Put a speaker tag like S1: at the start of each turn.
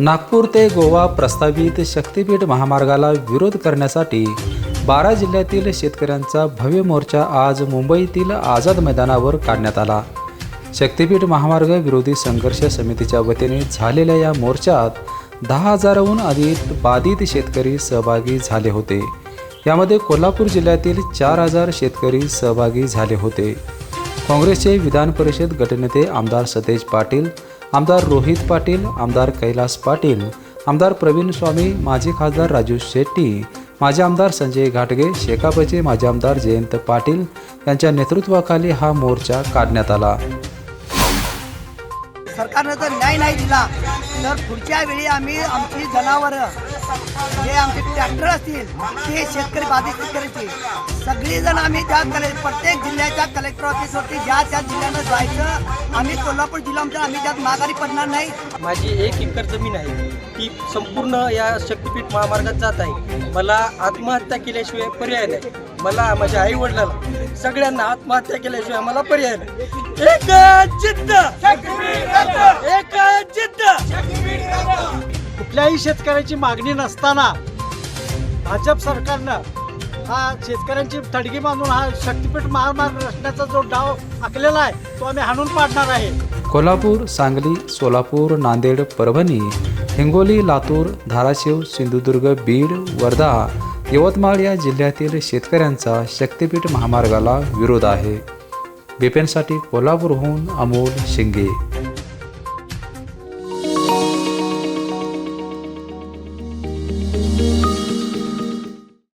S1: नागपूर ते गोवा प्रस्तावित शक्तीपीठ महामार्गाला विरोध करण्यासाठी बारा जिल्ह्यातील शेतकऱ्यांचा भव्य मोर्चा आज मुंबईतील आझाद मैदानावर काढण्यात आला. शक्तीपीठ महामार्ग विरोधी संघर्ष समितीच्या वतीने झालेल्या या मोर्चात दहा हजाराहून अधिक बाधित शेतकरी सहभागी झाले होते. यामध्ये कोल्हापूर जिल्ह्यातील चार हजार शेतकरी सहभागी झाले होते. काँग्रेसचे विधान परिषद गटनेते आमदार सतेज पाटील आमदार रोहित पाटील आमदार कैलास पाटील आमदार प्रवीण स्वामी माजी खासदार राजू शेट्टी माजी आमदार संजय घाटगे शेकापचे माजी आमदार जयंत पाटील यांच्या नेतृत्वाखाली हा मोर्चा काढण्यात आला.
S2: सरकारनं जर न्याय नाही दिला तर पुढच्या वेळी आम्ही आमची जनावरं जे आमचे ट्रॅक्टर असतील ते शेतकरी बाधित शेतकऱ्याचे सगळीजण आम्ही त्या कले प्रत्येक जिल्ह्याच्या कलेक्टर ऑफिसवरती ज्या त्या जिल्ह्यानं जायचं आम्ही कोल्हापूर जिल्ह्यामध्ये आम्ही त्यात माघारी पडणार नाही.
S3: माझी एक एकर जमीन आहे. ती संपूर्ण या शक्तीपीठ महामार्गात जात आहे. मला आत्महत्या केल्याशिवाय पर्याय नाही. मला माझ्या आई वडिलांना सगळ्यांना आत्महत्या केल्याशिवाय मला पर्याय नाही. एक जिद्द!
S4: कुठल्याही शेतकऱ्याची मागणी नसताना भाजप सरकारनं हा शेतकऱ्यांची थडगी बांधून हा शक्तीपीठ महामार्ग रचण्याचा जो डाव आखलेला आहे तो आम्ही हाणून पाडणार आहे.
S1: कोल्हापूर सांगली सोलापूर नांदेड परभणी हिंगोली लातूर धाराशिव सिंधुदुर्ग बीड वर्धा यवतमाळ या जिल्ह्यातील शेतकऱ्यांचा शक्तीपीठ महामार्गाला विरोध आहे. बिपेनसाठी कोल्हापूरहून अमोल शिंगे.